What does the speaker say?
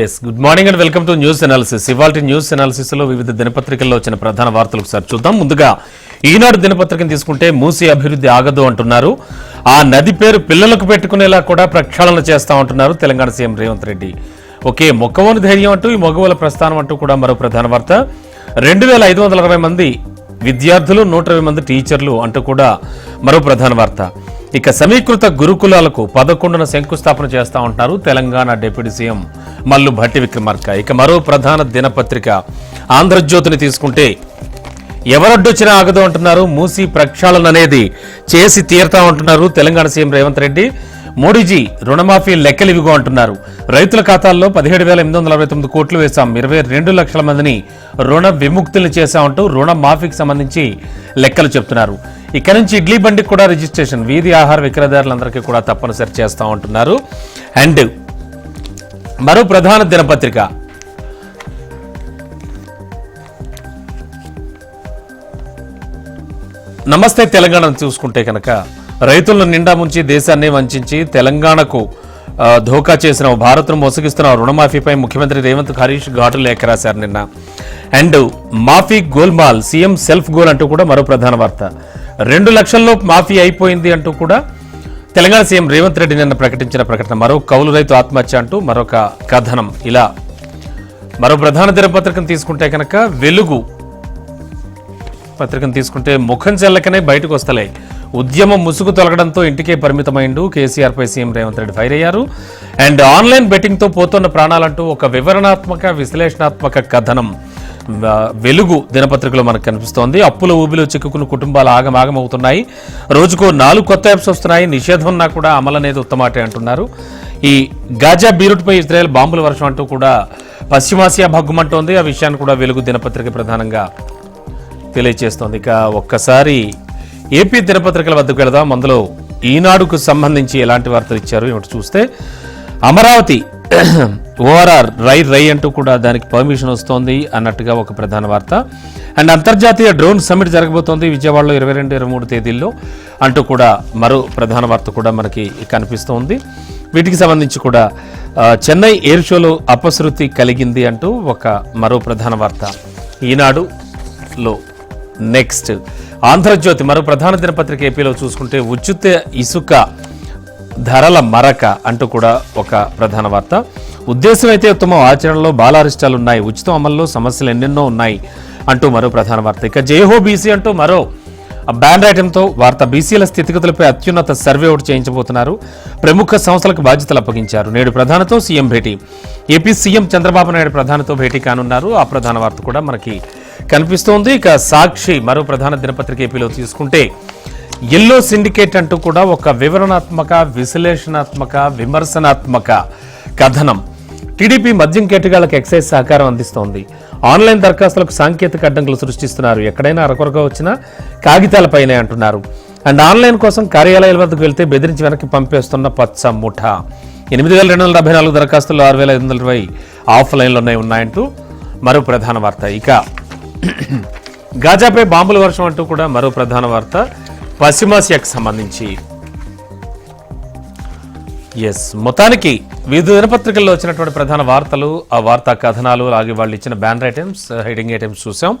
Yes good morning and welcome to news analysis ఇవాళ న్యూస్ ఎనాలిసిస్లో వివిధ దినపత్రికల్లో వచ్చిన ప్రధాన వార్తలు ఒకసారి చూద్దాం. ముందుగా ఈనాడు దినపత్రికను తీసుకుంటే మూసి అభివృద్ధి ఆగదు అంటున్నారు. ఆ నది పేరు పిల్లలకు పెట్టుకునేలా కూడా ప్రక్షాళన చేస్తా ఉంటున్నారు తెలంగాణ సీఎం రేవంత్ రెడ్డి. ఓకే మొక్కవోని ధైర్యం అంటూ ఈ మగవుల ప్రస్థానం అంటూ కూడా మరో ప్రధాన వార్త. రెండు వేల ఐదు వందల అరవై మంది విద్యార్థులు నూట ఇరవై మంది టీచర్లు అంటూ కూడా మరో ప్రధాన వార్త. ఇక సమీకృత గురుకులాలకు పదకొండున శంకుస్థాపన చేస్తా ఉంటున్నారు తెలంగాణ డిప్యూటీ సీఎం మల్లు భట్టి విక్రమార్క. ఇక మరో ప్రధాన దినపత్రిక ఆంధ్రజ్యోతిని తీసుకుంటే ఎవరొడ్డొచ్చినా ఆగదు అంటున్నారు మూసి ప్రక్షాళన అనేది చేసి తీరుతా ఉంటున్నారు తెలంగాణ సీఎం రేవంత్ రెడ్డి. మోడీజీ రుణమాఫీ లెక్కలివిగో అంటున్నారు. రైతుల ఖాతాల్లో పదిహేడు వేల ఎనిమిది వందల అరవై తొమ్మిది కోట్లు వేశాం ఇరవై రెండు లక్షల మందిని రుణ విముక్తులు చేశామంటూ రుణ మాఫీకి సంబంధించి లెక్కలు చెప్తున్నారు. ఇక్కడ నుంచి ఇడ్లీ బండికి కూడా రిజిస్ట్రేషన్ వీధి ఆహార విక్రయదారులందరికీ కూడా తప్పనిసరి చేస్తా ఉంటున్నారు. అండ్ మరో ప్రధాన దినపత్రిక. నమస్తే తెలంగాణను చూసుకుంటే కనుక రైతులను నిండా ముంచి దేశాన్ని వంచి తెలంగాణకు ధోకా చేసిన భారత్ను మోసగిస్తున్న రుణమాఫీపై ముఖ్యమంత్రి రేవంత్ హరీష్ ఘాటు లేఖ రాశారు నిన్న. అండ్ మాఫీ గోల్మాల్ సీఎం సెల్ఫ్ గోల్ అంటూ కూడా మరో ప్రధాన వార్త. రెండు లక్షల్లో మాఫీ అయిపోయింది అంటూ కూడా తెలంగాణ సీఎం రేవంత్ రెడ్డి నిన్న ప్రకటించిన ప్రకటన. మరో కౌలు రైతు ఆత్మహత్య అంటూ మరొక కథనం. ఇలా మరో ప్రధాన దినపత్రికను తీసుకుంటే కనుక వెలుగు పత్రికను తీసుకుంటే ముఖం చెల్లకనే బయటకు వస్తలే. ఉద్యమం ముసుగు తొలగడంతో ఇంటికే పరిమితమైండు కేసీఆర్ పై సీఎం రేవంత్ రెడ్డి ఫైర్ అయ్యారు అండ్ ఆన్లైన్ బెట్టింగ్తో పోతున్న ప్రాణాలంటూ ఒక వివరణాత్మక విశ్లేషణాత్మక కథనం. వెలుగు దినపత్రికలో మనకు కనిపిస్తోంది. అప్పుల ఊబిలో చిక్కుకున్న కుటుంబాలు ఆగమాగమవుతున్నాయి రోజుకో నాలుగు కొత్త యాప్స్ వస్తున్నాయి. నిషేధం ఉన్నా కూడా అమలు అనేది ఉత్తమాటే అంటున్నారు. ఈ గాజా బీరుట్పై ఇజ్రాయెల్ బాంబుల వర్షం అంటూ కూడా పశ్చిమాసియా భగ్గుమంటోంది. ఆ విషయాన్ని కూడా వెలుగు దినపత్రిక ప్రధానంగా తెలియజేస్తోంది ఇక ఒక్కసారి ఏపీ దినపత్రికల వద్దకు వెళదాం. అందులో ఈనాడుకు సంబంధించి ఎలాంటి వార్తలు ఇచ్చారు ఏమిటి చూస్తే అమరావతి ఓఆర్ఆర్ రై రై అంటూ కూడా దానికి పర్మిషన్ వస్తోంది అన్నట్టుగా ఒక ప్రధాన వార్త. అండ్ అంతర్జాతీయ డ్రోన్ సమ్మిట్ జరగబోతోంది విజయవాడలో ఇరవై రెండు ఇరవై మూడు తేదీల్లో అంటూ కూడా మరో ప్రధాన వార్త కూడా మనకి కనిపిస్తోంది. వీటికి సంబంధించి కూడా చెన్నై ఎయిర్ షోలో అపశృతి కలిగింది అంటూ ఒక మరో ప్రధాన వార్త. ఈనాడులో నెక్స్ట్. ఆంధ్రజ్యోతి మరో ప్రధాన దినపత్రిక ఏపీలో చూసుకుంటే ఉచిత ఇసుక ధరల మరక అంటూ కూడా ఒక ప్రధాన వార్త. ఉద్దేశం అయితే ఉత్తమం ఆచరణలో బాలారిష్టాలు ఉన్నాయి ఉచితం అమల్లో సమస్యలు ఎన్నెన్నో ఉన్నాయి అంటూ మరో ప్రధాన వార్త. ఇక జేహో బీసీ అంటూ మరో బ్యాన్ రాయటంతో వార్త. బీసీల స్థితిగతులపై అత్యున్నత సర్వే ఒకటి చేయించబోతున్నారు. ప్రముఖ సంస్థలకు బాధ్యతలు అప్పగించారు. నేడు ప్రధానతో సీఎం భేటీ. ఏపీ సీఎం చంద్రబాబు నాయుడు ప్రధానితో భేటీ కానున్నారు. ఆ ప్రధాన వార్త కూడా మనకి కనిపిస్తోంది. ఇక సాక్షి మరో ప్రధాన దినపత్రిక ఏపీలో తీసుకుంటే ఎల్లో సిండికేట్ అంటూ కూడా ఒక వివరణాత్మక విశ్లేషణాత్మక విమర్శనాత్మక కథనం. టీడీపీ మద్యం కేటగాళ్ళకు ఎక్సైజ్ సహకారం అందిస్తోంది. ఆన్లైన్ దరఖాస్తులకు సాంకేతిక అడ్డంకులు సృష్టిస్తున్నారు. ఎక్కడైనా అరకొరగా వచ్చినా కాగితాలపైనే అంటున్నారు. అండ్ ఆన్లైన్ కోసం కార్యాలయాల వద్దకు వెళ్తే బెదిరించి వెనక్కి పంపేస్తున్న పచ్చ ముఠ. ఎనిమిది వేల రెండు వందల డెబ్బై నాలుగు దరఖాస్తులు ఆరు వేల ఐదు వందల ఇరవై ఆఫ్లైన్లోనే ఉన్నాయంటూ మరో ప్రధాన వార్త. ఇక గాజాపై బాంబుల వర్షం అంటూ కూడా మరో ప్రధాన వార్త. పశ్చిమాసియాకు సంబంధించి. ఎస్ మొత్తానికి వివిధ దినపత్రికల్లో వచ్చినటువంటి ప్రధాన వార్తలు ఆ వార్తా కథనాలు అలాగే వాళ్ళు ఇచ్చిన బ్యాన్ ఐటమ్స్ హెడింగ్ ఐటమ్స్ చూసాం.